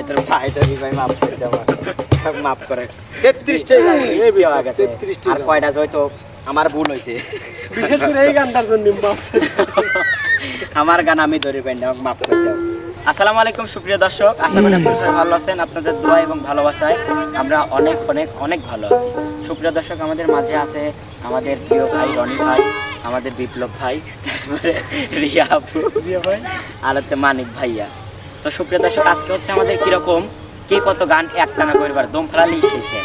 ভাই তোর ভাই তোর ভাই মাফ করে দেওয়া মাফ করে। তেত্রিশটাই গান এই বিয়ে গেছে। তেত্রিশটা আর কয়টা হয়তো আমার ভুল হয়েছে। বিশেষ করে এই গানটার জন্য আমার গান আমি ধরে পাই না মাফ করে দাও আসসালামু আলাইকুম সুপ্রিয় দর্শক। আশা করি আপনারা সবাই ভালো আছেন। আপনাদের দোয়া এবং ভালোবাসায় আমরা অনেক অনেক অনেক ভালো আছি। সুপ্রিয় দর্শক আমাদের মাঝে আছে আমাদের প্রিয় ভাই রনি ভাই আমাদের বিপ্লব ভাই তারপরে রিয়া আপু ভাই। আর হচ্ছে মানিক ভাইয়া। তো সুপ্রিয় দর্শক আজকে হচ্ছে আমাদের কীরকম কে কত গান একটানা করবার দম ফেলালি শেষে।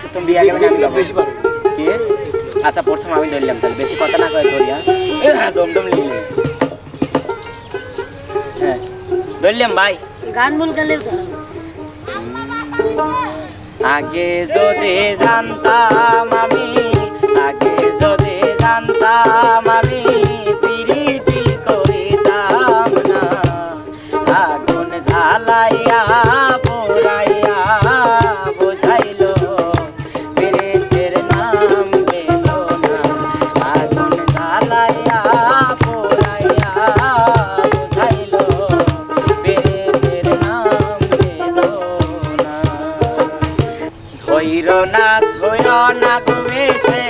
প্রথম বিয়ে গেলে আমি বেশি পারো কে? আচ্ছা প্রথম আমি ধরলাম তাহলে বেশি কথা না করে ধরিয়া। দম দম নিলে হ্যাঁ ধরলাম ভাই। গান ভুল গেলে আগে যদি জানতাম আমি না সৈর না তুমি সে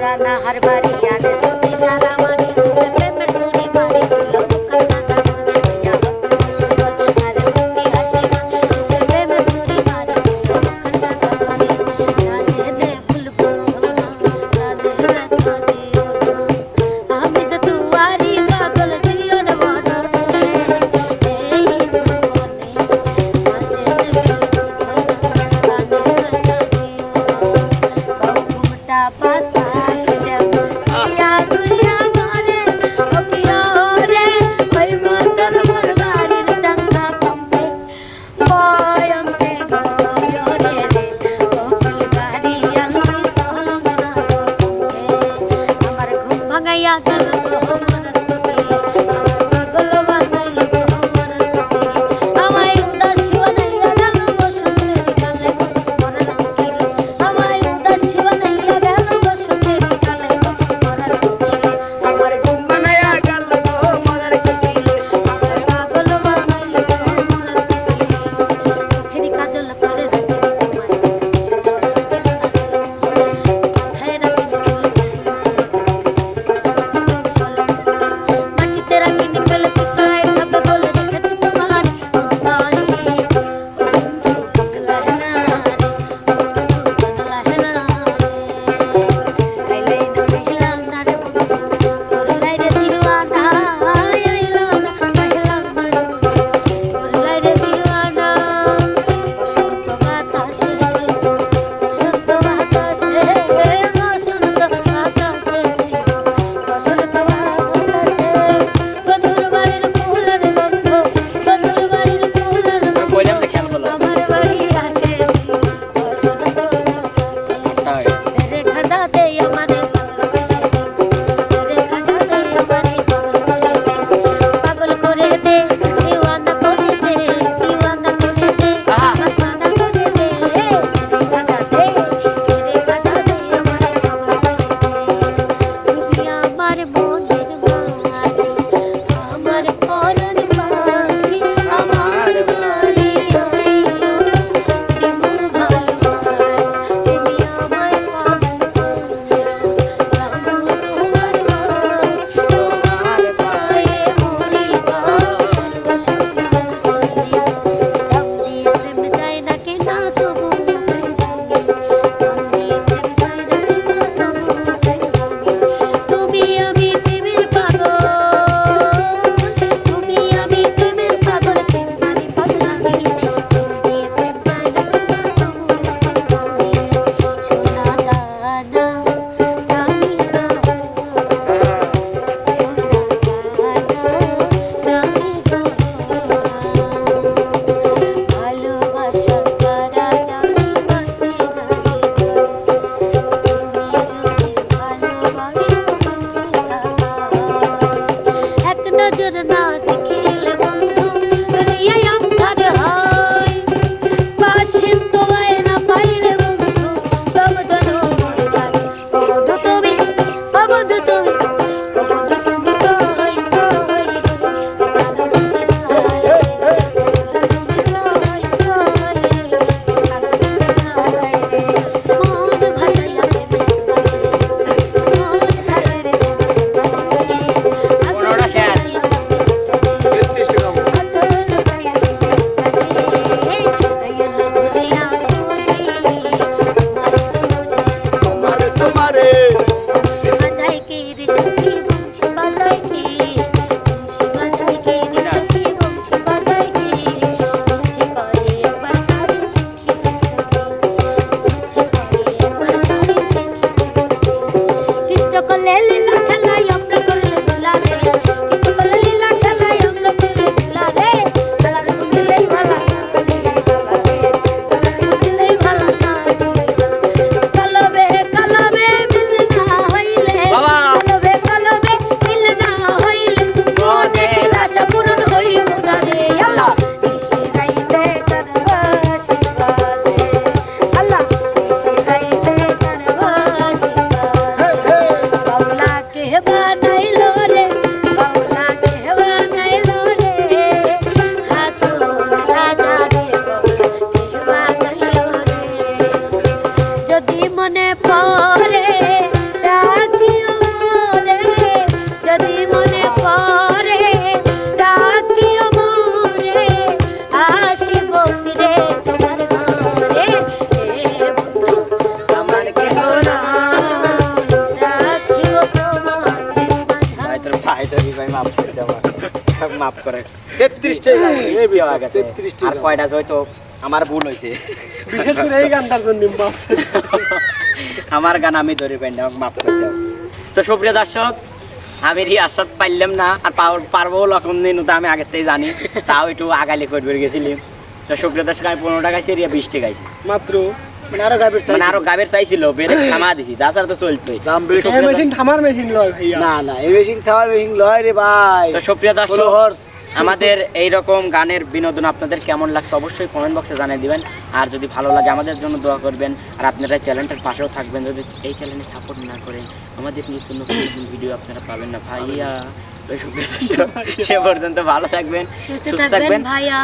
পুরানা হারবারি আদে সুতি সারা মানি মাফ করে। আর কয়টা হয়তো আমার ভুল হয়েছে বিশেষ করে এই গানটার জন্য মাপ আমার গান আমি ধরে পাই না আমাকে মাফ করে দাও তো সুপ্রিয় দর্শক আমি রি আসাদ পাইলাম না আর পারব লক্ষণ দিন তো আমি আগের থেকে জানি। তাও একটু আগালি করে বের গেছিলাম তো সুপ্রিয় দর্শক আমি পনেরো টাকা সেরিয়া বিশ টাকা গাইছি। মাত্র মানে আরও গাবের মানে আরও গাবের চাইছিল বেড়ে থামা দিছি তাছাড়া তো চলতোই দাম বেশি সুপ্রিয় মেশিন থামার মেশিন লয় ভাইয়া। না না এই মেশিন খাওয়ার মেশিন লয় রে ভাই। তো সুপ্রিয় দর্শক ফলোয়ার্স আমাদের এই রকম গানের বিনোদন আপনাদের কেমন লাগছে অবশ্যই কমেন্ট বক্সে জানিয়ে দিবেন। আর যদি ভালো লাগে আমাদের জন্য দোয়া করবেন আর আপনারা চ্যানেলটার পাশেও থাকবেন যদি এই চ্যানেলে সাপোর্ট না করেন আমাদের নিত্য নতুন নতুন ভিডিও আপনারা পাবেন না ভাইয়া। সে পর্যন্ত ভালো থাকবেন সুস্থ থাকবেন ভাইয়া।